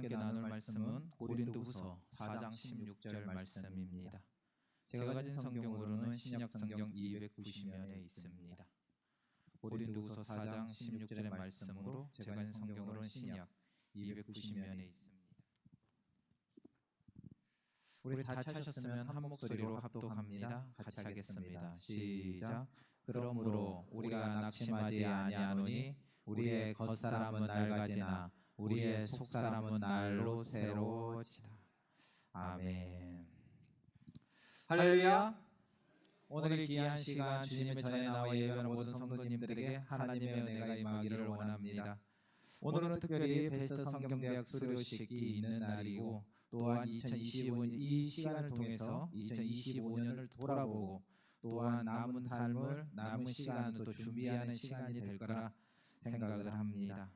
함께 나눌 말씀은 고린도후서 4장 16절 말씀입니다. 제가 가진 성경으로는 신약 성경 290면에 있습니다. 고린도후서 4장 16절의 말씀으로 제가 가진 성경으로는 신약 290면에 있습니다. 우리 다 찾으셨으면 한 목소리로 합독합니다. 같이 하겠습니다. 시작. 그러므로 우리가 낙심하지 아니하노니 우리의 겉사람은 낡아지나 우리의 속사람은 날로 새로워지다. 아멘. 할렐루야. 오늘 이 귀한 시간 주님의 전에 나와 예배하는 모든 성도님들에게 하나님의 은혜가 임하기를 원합니다. 오늘은 특별히 베스트 성경대학 수료식이 있는 날이고 또한 2025년 이 시간을 통해서 2025년을 돌아보고 또한 남은 삶을 남은 시간을 또 준비하는 시간이 될 거라 생각을 합니다.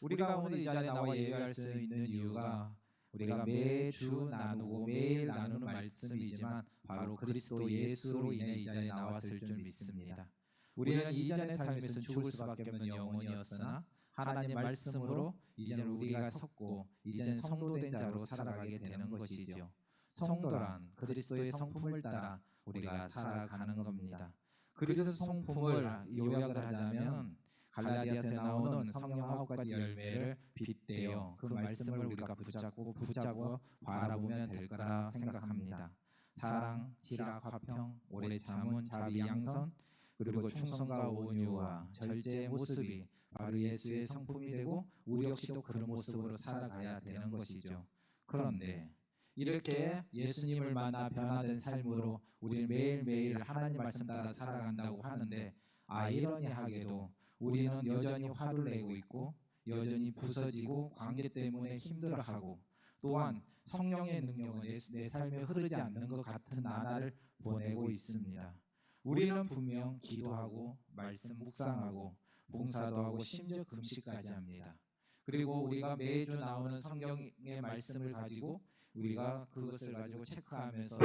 우리가 오늘 이 자리에 나와 예배할 수 있는 이유가 우리가 매주 나누고 매일 나누는 말씀이지만 바로 그리스도 예수로 인해 이 자리에 나왔을 줄 믿습니다. 우리는 이전의 삶에서 죽을 수밖에 없는 영혼이었으나 하나님 말씀으로 이제는 우리가 섰고 이제는 성도된 자로 살아가게 되는 것이죠. 성도란 그리스도의 성품을 따라 우리가 살아가는 겁니다. 그래서 성품을 요약을 하자면 갈라디아서에 나오는 성령 아홉 가지 열매를 빗대어 그 말씀을 우리가 붙잡고 붙잡고 바라보면 될 거라 생각합니다. 사랑, 희락, 화평, 오래 참은, 자비, 양선, 그리고 충성과 온유와 절제의 모습이 바로 예수의 성품이 되고 우리 역시도 그런 모습으로 살아가야 되는 것이죠. 그런데 이렇게 예수님을 만나 변화된 삶으로 우리는 매일매일 하나님 말씀 따라 살아간다고 하는데 아이러니하게도 우리는 여전히 화를 내고 있고 여전히 부서지고 관계 때문에 힘들어하고 또한 성령의 능력은 내, 내 삶에 흐르지 않는 것 같은 나날을 보내고 있습니다. 우리는 분명 기도하고 말씀 묵상하고 봉사도 하고 심지어 금식까지 합니다. 그리고 우리가 매주 나오는 성경의 말씀을 가지고 우리가 그것을 가지고 체크하면서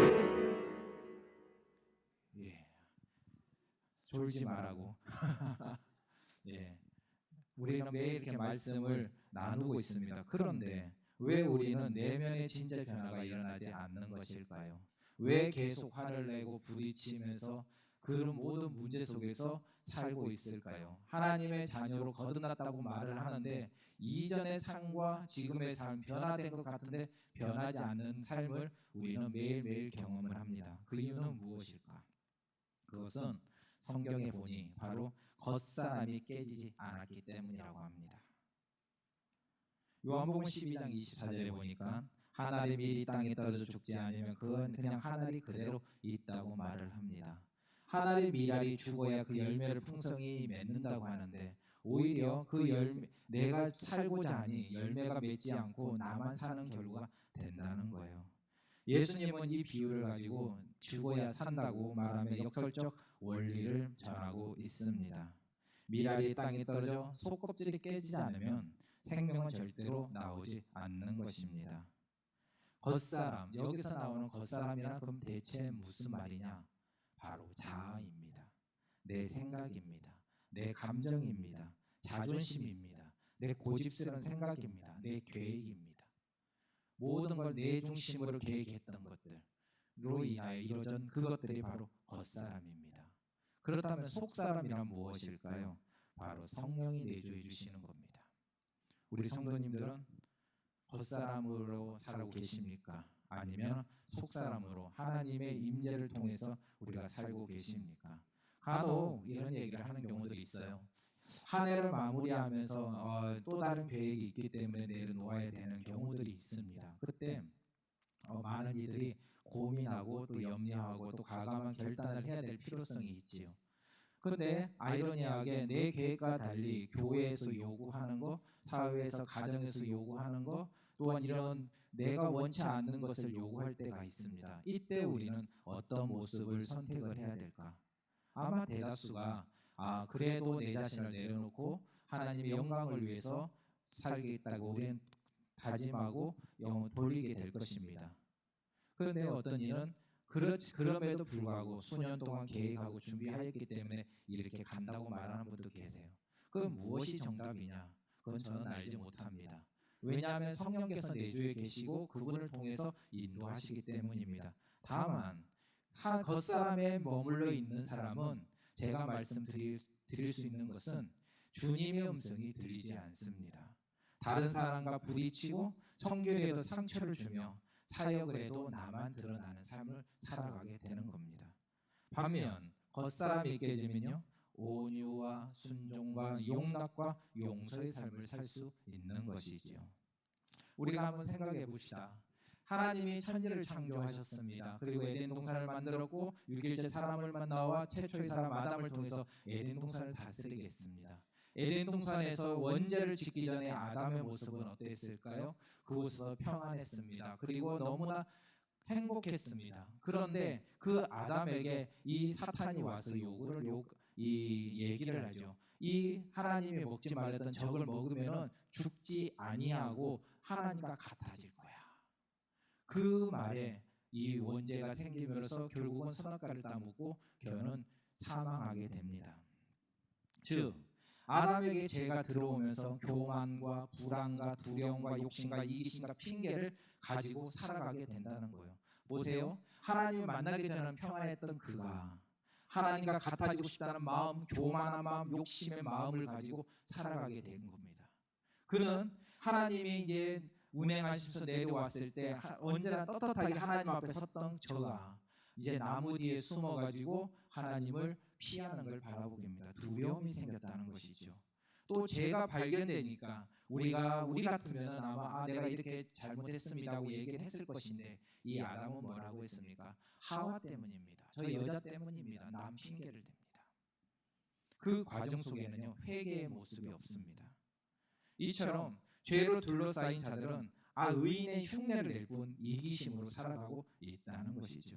예 졸지 말라고 예 우리는 매일 이렇게 말씀을 나누고 있습니다. 그런데 왜 우리는 내면의 진짜 변화가 일어나지 않는 것일까요? 왜 계속 화를 내고 부딪히면서 그런 모든 문제 속에서 살고 있을까요? 하나님의 자녀로 거듭났다고 말을 하는데 이전의 삶과 지금의 삶 변화된 것 같은데 변하지 않는 삶을 우리는 매일매일 경험을 합니다. 그 이유는 무엇일까? 그것은 성경에 보니 바로 겉사람이 깨지지 않았기 때문이라고 합니다. 요한복음 12장 24절에 보니까 하늘이 미리 땅에 떨어져 죽지 않으면 그건 그냥 하늘이 그대로 있다고 말을 합니다. 하늘의 미랄이 죽어야 그 열매를 풍성히 맺는다고 하는데 오히려 그 열매 내가 살고자 하니 열매가 맺지 않고 나만 사는 결과가 된다는 거예요. 예수님은 이 비유를 가지고 죽어야 산다고 말하며 역설적 원리를 전하고 있습니다. 미랄이 땅에 떨어져 속껍질이 깨지지 않으면 생명은 절대로 나오지 않는 것입니다. 겉사람 여기서 나오는 겉사람이란 그럼 대체 무슨 말이냐? 바로 자아입니다. 내 생각입니다. 내 감정입니다. 자존심입니다. 내 고집스러운 생각입니다. 내 계획입니다. 모든 걸 내 중심으로 계획했던 것들로 인하여 이루어진 그것들이 바로 겉사람입니다. 그렇다면 속사람이란 무엇일까요? 바로 성령이 내주해 주시는 겁니다. 우리 성도님들은 겉사람으로 살고 계십니까? 아니면 속사람으로 하나님의 임재를 통해서 우리가 살고 계십니까? 간혹 이런 얘기를 하는 경우들이 있어요. 한 해를 마무리하면서 어, 또 다른 계획이 있기 때문에 내려놓아야 되는 경우들이 있습니다. 그때 어, 많은 이들이 고민하고 또 염려하고 또 과감한 결단을 해야 될 필요성이 있지요. 그런데 아이러니하게 내 계획과 달리 교회에서 요구하는 거, 사회에서 가정에서 요구하는 거, 또한 이런 내가 원치 않는 것을 요구할 때가 있습니다. 이때 우리는 어떤 모습을 선택을 해야 될까? 아마 대다수가 아 그래도 내 자신을 내려놓고 하나님의 영광을 위해서 살겠다고 우리는 다짐하고 영 돌리게 될 것입니다. 그런데 어떤 이는 그렇지 그럼에도 불구하고 수년 동안 계획하고 준비하였기 때문에 이렇게 간다고 말하는 분도 계세요. 그 무엇이 정답이냐? 그건 저는 알지 못합니다. 왜냐하면 성령께서 내주에 계시고 그분을 통해서 인도하시기 때문입니다. 다만 한 겉사람에 머물러 있는 사람은 제가 말씀드릴 드릴 수 있는 것은 주님의 음성이 들리지 않습니다. 다른 사람과 부딪히고 성결에도 상처를 주며 사역을 해도 나만 드러나는 삶을 살아가게 되는 겁니다. 반면 겉사람이 깨지면요 온유와 순종과 용납과 용서의 삶을 살 수 있는 것이지요. 우리가 한번 생각해 봅시다. 하나님이 천지를 창조하셨습니다. 그리고 에덴 동산을 만들었고 육일째 사람을 만나와 최초의 사람 아담을 통해서 에덴 동산을 다스리게 했습니다. 에덴 동산에서 원죄를 짓기 전에 아담의 모습은 어땠을까요? 그곳에서 평안했습니다. 그리고 너무나 행복했습니다. 그런데 그 아담에게 이 사탄이 와서 요구를 요, 이 얘기를 하죠. 이 하나님이 먹지 말랬던 적을 먹으면은 죽지 아니하고 하나님과 같아질. 그 말에 이 원죄가 생기면서 결국은 선악과를 따먹고 겨는 사망하게 됩니다. 즉 아담에게 죄가 들어오면서 교만과 불안과 두려움과 욕심과 이기심과 핑계를 가지고 살아가게 된다는 거예요. 보세요. 하나님을 만나기 전에는 평안했던 그가 하나님과 같아지고 싶다는 마음, 교만한 마음, 욕심의 마음을 가지고 살아가게 된 겁니다. 그는 하나님이 이제 운행하시면서 내려왔을 때 하- 언제나 떳떳하게 하나님 앞에 섰던 저가 이제 나무 뒤에 숨어가지고 하나님을 피하는 걸 바라보게 됩니다. 두려움이 생겼다는 것이죠. 또 죄가 발견되니까 우리가 우리 같으면 아마 아, 내가 이렇게 잘못했습니다고 얘기를 했을 것인데 이 아담은 뭐라고 했습니까? 하와 때문입니다. 저 여자 때문입니다. 남 핑계를 댑니다. 그 과정 속에는요 회개의 모습이 없습니다. 이처럼 죄로 둘러싸인 자들은 아 의인의 흉내를 낼 뿐 이기심으로 살아가고 있다는 것이죠.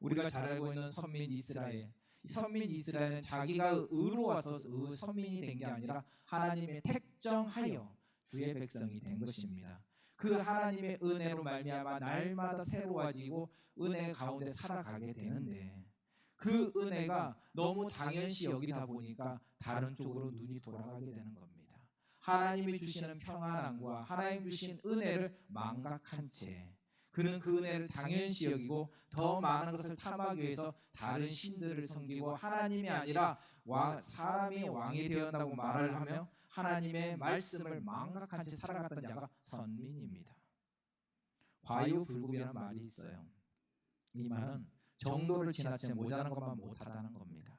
우리가 잘 알고 있는 선민 이스라엘 이 선민 이스라엘은 자기가 의로워서 의- 선민이 된 게 아니라 하나님의 택정하여 주의 백성이 된 것입니다. 그 하나님의 은혜로 말미암아 날마다 새로워지고 은혜 가운데 살아가게 되는데 그 은혜가 너무 당연시 여기다 보니까 다른 쪽으로 눈이 돌아가게 되는 겁니다. 하나님이 주시는 평안함과 하나님 주신 은혜를 망각한 채 그는 그 은혜를 당연시 여기고 더 많은 것을 탐하기 위해서 다른 신들을 섬기고 하나님이 아니라 와, 사람이 왕이 되었다고 말을 하며 하나님의 말씀을 망각한 채 살아갔던 자가 선민입니다. 과유불급이라는 말이 있어요. 이 말은 정도를 지나쳐 모자란 것만 못하다는 겁니다.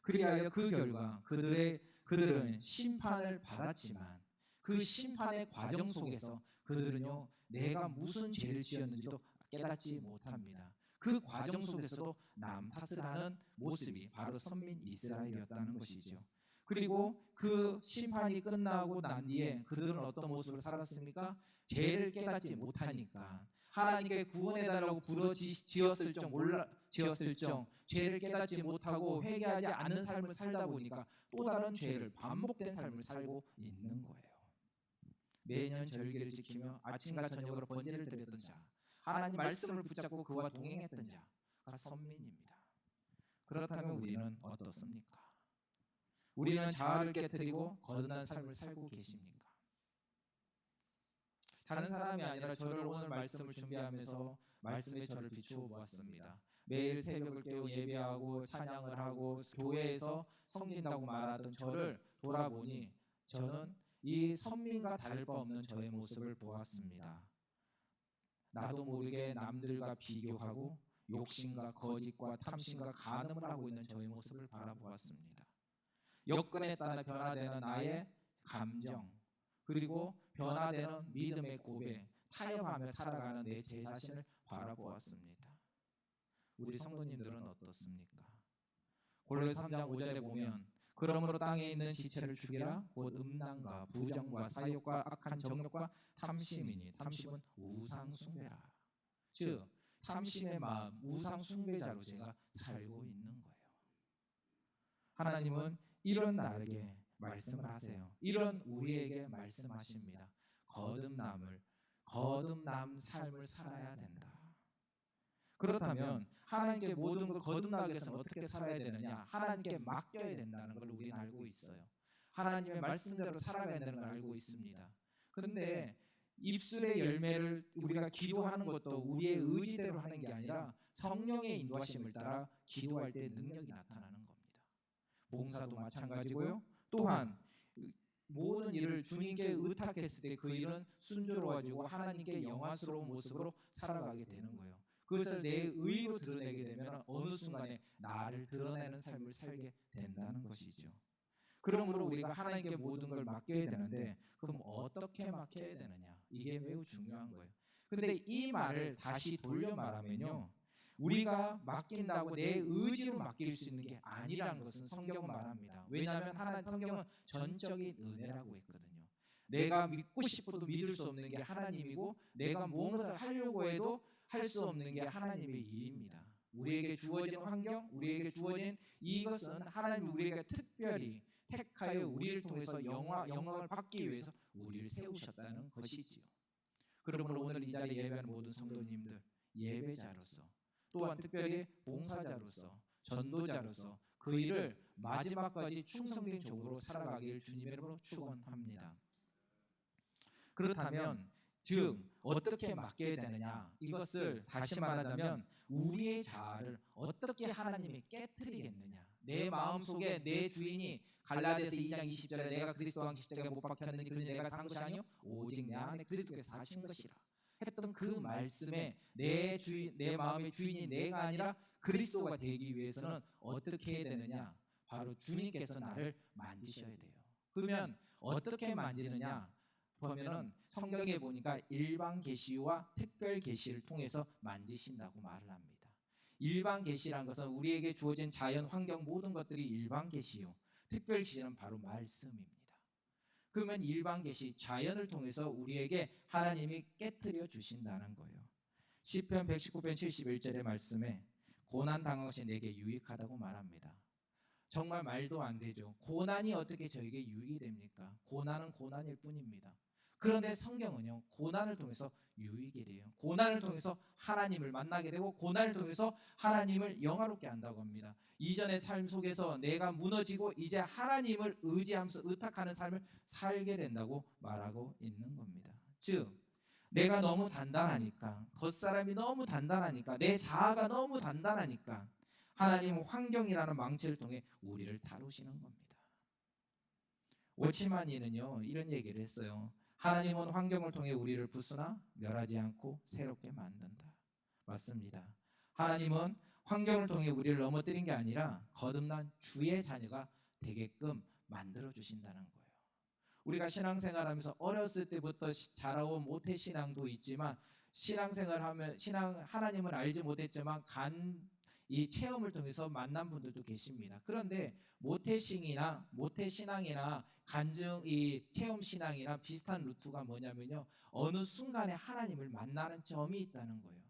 그리하여 그 결과 그들의 그들은 심판을 받았지만 그 심판의 과정 속에서 그들은요 내가 무슨 죄를 지었는지도 깨닫지 못합니다. 그 과정 속에서도 남 탓을 하는 모습이 바로 선민 이스라엘이었다는 것이죠. 그리고 그 심판이 끝나고 난 뒤에 그들은 어떤 모습을 살았습니까? 죄를 깨닫지 못하니까 하나님께 구원해 달라고 부르짖었을 정 몰라 지었을 정 죄를 깨닫지 못하고 회개하지 않는 삶을 살다 보니까 또 다른 죄를 반복된 삶을 살고 있는 거예요. 매년 절기를 지키며 아침과 저녁으로 번제를 드렸던 자, 하나님 말씀을 붙잡고 그와 동행했던 자가 선민입니다. 그렇다면 우리는 어떻습니까? 우리는 자아를 깨뜨리고 거듭난 삶을 살고 계십니까? 다른 사람이 아니라 저를 오늘 말씀을 준비하면서 말씀에 저를 비추어 보았습니다. 매일 새벽을 깨워 예배하고 찬양을 하고 교회에서 섬긴다고 말하던 저를 돌아보니 저는 이 선민과 다를 바 없는 저의 모습을 보았습니다. 나도 모르게 남들과 비교하고 욕심과 거짓과 탐심과 간음을 하고 있는 저의 모습을 바라보았습니다. 여건에 따라 변화되는 나의 감정 그리고 변화되는 믿음의 고백 타협하며 살아가는 내 제 자신을 바라보았습니다. 우리 성도님들은 어떻습니까? 골로새 3장 5절에 보면 그러므로 땅에 있는 지체를 죽이라 곧 음란과 부정과 사욕과 악한 정욕과 탐심이니 탐심은 우상 숭배라. 즉 탐심의 마음 우상 숭배자로 제가 살고 있는 거예요. 하나님은 이런 나에게 말씀을 하세요. 이런 우리에게 말씀하십니다. 거듭남을 거듭남 삶을 살아야 된다. 그렇다면 하나님께 모든 걸 거듭나기 위해서는 어떻게 살아야 되느냐? 하나님께 맡겨야 된다는 걸 우리는 알고 있어요. 하나님의 말씀대로 살아가야 된다는 걸 알고 있습니다. 근데 입술의 열매를 우리가 기도하는 것도 우리의 의지대로 하는 게 아니라 성령의 인도하심을 따라 기도할 때 능력이 나타나는 겁니다. 봉사도 마찬가지고요. 또한 모든 일을 주님께 의탁했을 때 그 일은 순조로워지고 하나님께 영화스러운 모습으로 살아가게 되는 거예요. 그것을 내 의로 드러내게 되면 어느 순간에 나를 드러내는 삶을 살게 된다는 것이죠. 그러므로 우리가 하나님께 모든 걸 맡겨야 되는데 그럼 어떻게 맡겨야 되느냐? 이게 매우 중요한 거예요. 근데 이 말을 다시 돌려 말하면요. 우리가 맡긴다고 내 의지로 맡길 수 있는 게 아니란 것은 성경은 말합니다. 왜냐하면 하나님 성경은 전적인 은혜라고 했거든요. 내가 믿고 싶어도 믿을 수 없는 게 하나님이고 내가 무엇을 하려고 해도 할 수 없는 게 하나님의 일입니다. 우리에게 주어진 환경, 우리에게 주어진 이것은 하나님이 우리에게 특별히 택하여 우리를 통해서 영화, 영광을 받기 위해서 우리를 세우셨다는 것이지요. 그러므로 오늘 이 자리에 예배하는 모든 성도님들 예배자로서 또한 특별히 봉사자로서 전도자로서 그 일을 마지막까지 충성된 종으로 살아가기를 주님의 이름으로 축원합니다. 그렇다면 즉 어떻게 맡겨야 되느냐? 이것을 다시 말하자면 우리의 자아를 어떻게 하나님이 깨뜨리겠느냐? 내 마음 속에 내 주인이 갈라디아서 2장 20절에 내가 그리스도와 함께 십자가에 못 박혔느니 그는 내가 산 것이 아니요? 오직 내 안에 그리스도께서 사신 것이라 했던 그 말씀에 내 주인 내 마음의 주인이 내가 아니라 그리스도가 되기 위해서는 어떻게 해야 되느냐 바로 주님께서 나를 만지셔야 돼요 그러면 어떻게 만지느냐 보면은 성경에 보니까 일반 계시와 특별 계시를 통해서 만드신다고 말을 합니다. 일반 계시란 것은 우리에게 주어진 자연 환경 모든 것들이 일반 계시요. 특별 계시는 바로 말씀입니다. 그러면 일반 계시 자연을 통해서 우리에게 하나님이 깨뜨려 주신다는 거예요. 시편 119편 71절의 말씀에 고난 당한 것이 내게 유익하다고 말합니다. 정말 말도 안 되죠. 고난이 어떻게 저에게 유익이 됩니까? 고난은 고난일 뿐입니다. 그런데 성경은요 고난을 통해서 유익이 돼요. 고난을 통해서 하나님을 만나게 되고 고난을 통해서 하나님을 영화롭게 한다고 합니다. 이전의 삶 속에서 내가 무너지고 이제 하나님을 의지하면서 의탁하는 삶을 살게 된다고 말하고 있는 겁니다. 즉 내가 너무 단단하니까 겉사람이 너무 단단하니까 내 자아가 너무 단단하니까 하나님 환경이라는 망치를 통해 우리를 다루시는 겁니다. 오치마니는요 이런 얘기를 했어요. 하나님은 환경을 통해 우리를 부수나 멸하지 않고 새롭게 만든다. 맞습니다. 하나님은 환경을 통해 우리를 넘어뜨린 게 아니라 거듭난 주의 자녀가 되게끔 만들어 주신다는 거예요. 우리가 신앙생활하면서 어렸을 때부터 시- 자라온 모태 신앙도 있지만 신앙생활하면 신앙 하나님을 알지 못했지만 간 이 체험을 통해서 만난 분들도 계십니다. 그런데 모태신이나 모태신앙이나 간증 이 체험 신앙이랑 비슷한 루트가 뭐냐면요. 어느 순간에 하나님을 만나는 점이 있다는 거예요.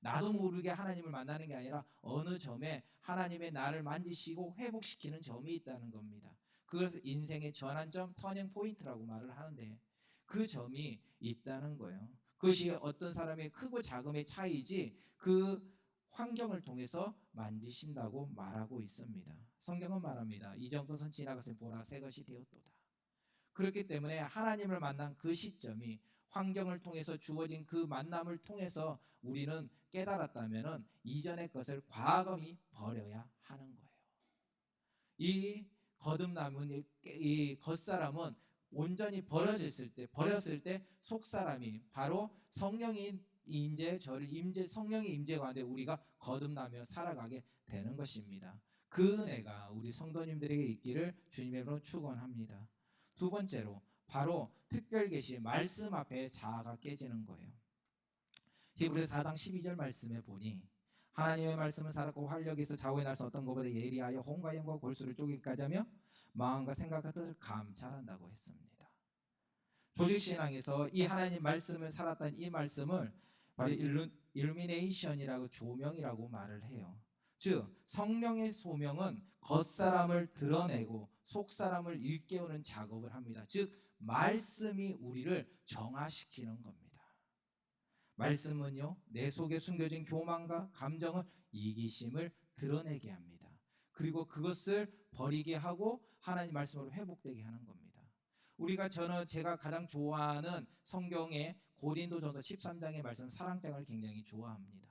나도 모르게 하나님을 만나는 게 아니라 어느 점에 하나님의 나를 만지시고 회복시키는 점이 있다는 겁니다. 그것을 인생의 전환점, 터닝 포인트라고 말을 하는데 그 점이 있다는 거예요. 그것이 어떤 사람의 크고 작음의 차이지 그 환경을 통해서 만지신다고 말하고 있습니다. 성경은 말합니다. 이전 것은 지나갔으니 보라 새 것이 되었도다. 그렇기 때문에 하나님을 만난 그 시점이 환경을 통해서 주어진 그 만남을 통해서 우리는 깨달았다면은 이전의 것을 과감히 버려야 하는 거예요. 이 거듭남은 이- 이 겉사람은 온전히 버려졌을 때 버렸을 때 속사람이 바로 성령이 임재 저를 임재 성령의 임재 가운데 우리가 거듭나며 살아가게 되는 것입니다. 그 은혜가 우리 성도님들에게 있기를 주님의 이름으로 축원합니다. 두 번째로 바로 특별 계시 말씀 앞에 자아가 깨지는 거예요. 히브리서 4장 12절 말씀에 보니 하나님의 말씀은 살았고 활력이 있어 좌우의 날서 어떤 것보다 예리하여 혼과 영과 골수를 쪼기까지 하며 마음과 생각과 뜻을 감찰한다고 했습니다. 조직 신앙에서 이 하나님 말씀을 살았다는 이 말씀을 바로 일루, 일루미네이션이라고 조명이라고 말을 해요. 즉 성령의 소명은 겉사람을 드러내고 속사람을 일깨우는 작업을 합니다. 즉 말씀이 우리를 정화시키는 겁니다. 말씀은요 내 속에 숨겨진 교만과 감정을 이기심을 드러내게 합니다. 그리고 그것을 버리게 하고 하나님 말씀으로 회복되게 하는 겁니다. 우리가 저는 제가 가장 좋아하는 성경의 고린도전서 13장의 말씀 사랑장을 굉장히 좋아합니다.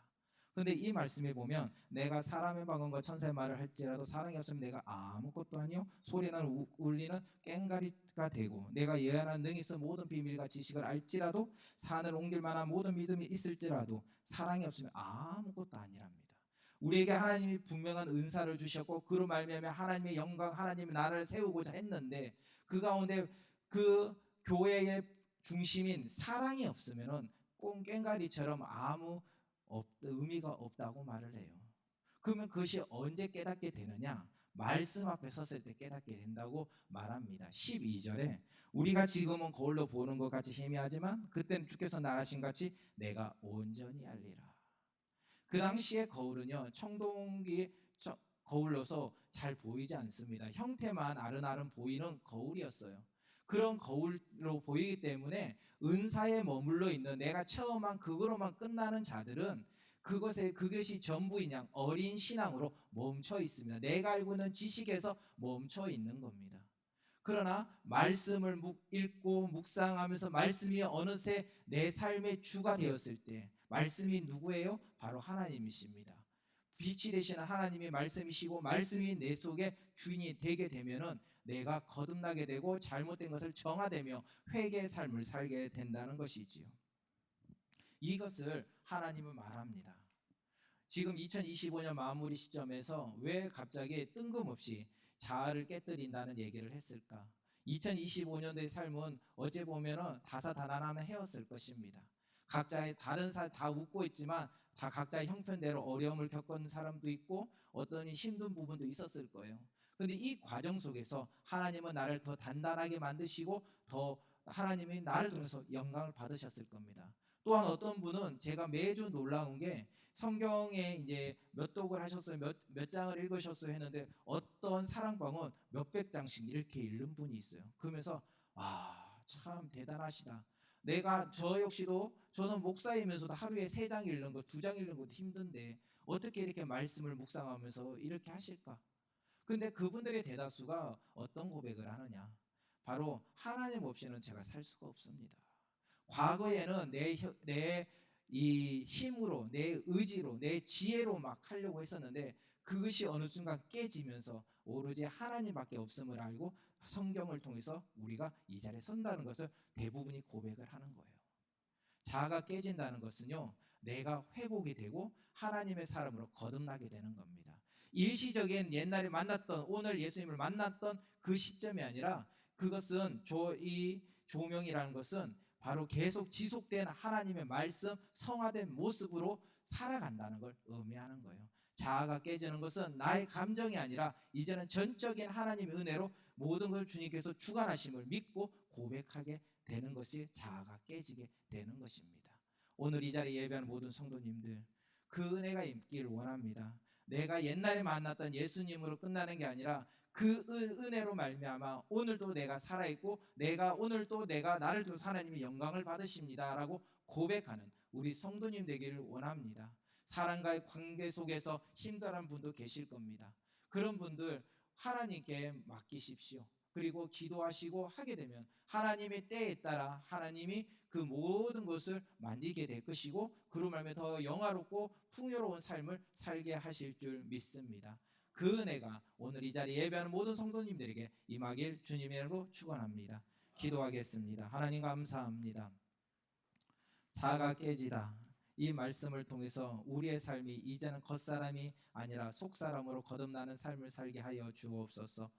근데 이 말씀에 보면 내가 사람의 방언과 천사의 말을 할지라도 사랑이 없으면 내가 아무것도 아니요 소리나는 우- 울리는 깽가리가 되고 내가 예언하는 능히 있어 모든 비밀과 지식을 알지라도 산을 옮길 만한 모든 믿음이 있을지라도 사랑이 없으면 아무것도 아니랍니다. 우리에게 하나님이 분명한 은사를 주셨고 그로 말미암아 하나님의 영광 하나님의 나라를 세우고자 했는데 그 가운데 그 교회의 중심인 사랑이 없으면은 꽁깽가리처럼 아무 없, 의미가 없다고 말을 해요. 그러면 그것이 언제 깨닫게 되느냐? 말씀 앞에 섰을 때 깨닫게 된다고 말합니다. 12절에 우리가 지금은 거울로 보는 것 같이 희미하지만 그때는 주께서 나라신 같이 내가 온전히 알리라. 그 당시에 거울은요 청동기 저- 거울로서 잘 보이지 않습니다. 형태만 아른아른 보이는 거울이었어요. 그런 거울로 보이기 때문에 은사에 머물러 있는 내가 처음한 그거로만 끝나는 자들은 그것에 그것이 전부인 양 어린 신앙으로 멈춰 있습니다. 내가 알고 있는 지식에서 멈춰 있는 겁니다. 그러나 말씀을 묵, 읽고 묵상하면서 말씀이 어느새 내 삶의 주가 되었을 때 말씀이 누구예요? 바로 하나님이십니다. 빛이 되시는 하나님이 말씀이시고 말씀이 내 속에 주인이 되게 되면은 내가 거듭나게 되고 잘못된 것을 정하되며 회개의 삶을 살게 된다는 것이지요. 이것을 하나님은 말합니다. 지금 2025년 마무리 시점에서 왜 갑자기 뜬금없이 자아를 깨뜨린다는 얘기를 했을까? 2025년도의 삶은 어째 보면은 다사다난한 해였을 것입니다. 각자의 다른 살다 웃고 있지만 다 각자의 형편대로 어려움을 겪은 사람도 있고 어떤 힘든 부분도 있었을 거예요. 근데 이 과정 속에서 하나님은 나를 더 단단하게 만드시고 더 하나님이 나를 통해서 영광을 받으셨을 겁니다. 또한 어떤 분은 제가 매주 놀라운 게 성경에 이제 몇 독을 하셨어요, 몇, 몇 장을 읽으셨어요 했는데 어떤 사랑방은 몇백 장씩 이렇게 읽는 분이 있어요. 그러면서 아, 참 대단하시다. 내가 저 역시도 저는 목사이면서도 하루에 세 장 읽는 거, 두 장 읽는 것도 힘든데 어떻게 이렇게 말씀을 묵상하면서 이렇게 하실까? 근데 그분들의 대다수가 어떤 고백을 하느냐? 바로 하나님 없이는 제가 살 수가 없습니다. 과거에는 내 내 이 힘으로 내 의지로 내 지혜로 막 하려고 했었는데 그것이 어느 순간 깨지면서 오로지 하나님밖에 없음을 알고 성경을 통해서 우리가 이 자리에 선다는 것을 대부분이 고백을 하는 거예요. 자아가 깨진다는 것은요. 내가 회복이 되고 하나님의 사람으로 거듭나게 되는 겁니다. 일시적인 옛날에 만났던 오늘 예수님을 만났던 그 시점이 아니라 그것은 조 이 조명이라는 것은 바로 계속 지속된 하나님의 말씀 성화된 모습으로 살아간다는 걸 의미하는 거예요. 자아가 깨지는 것은 나의 감정이 아니라 이제는 전적인 하나님의 은혜로 모든 걸 주님께서 주관하심을 믿고 고백하게 되는 것이 자아가 깨지게 되는 것입니다. 오늘 이 자리에 예배하는 모든 성도님들 그 은혜가 있기를 원합니다. 내가 옛날에 만났던 예수님으로 끝나는 게 아니라 그 은- 은혜로 말미암아 오늘도 내가 살아 있고 내가 오늘도 내가 나를 통해 하나님의 영광을 받으십니다라고 고백하는 우리 성도님 되기를 원합니다. 사랑과의 관계 속에서 힘들한 분도 계실 겁니다. 그런 분들 하나님께 맡기십시오. 그리고 기도하시고 하게 되면 하나님의 때에 따라 하나님이 그 모든 것을 만지게 될 것이고 그로 말면 더 영화롭고 풍요로운 삶을 살게 하실 줄 믿습니다. 그 은혜가 오늘 이 자리에 예배하는 모든 성도님들에게 임하길 주님의 이름으로 축원합니다. 기도하겠습니다. 하나님 감사합니다. 자아가 깨지다. 이 말씀을 통해서 우리의 삶이 이제는 겉사람이 아니라 속사람으로 거듭나는 삶을 살게 하여 주옵소서.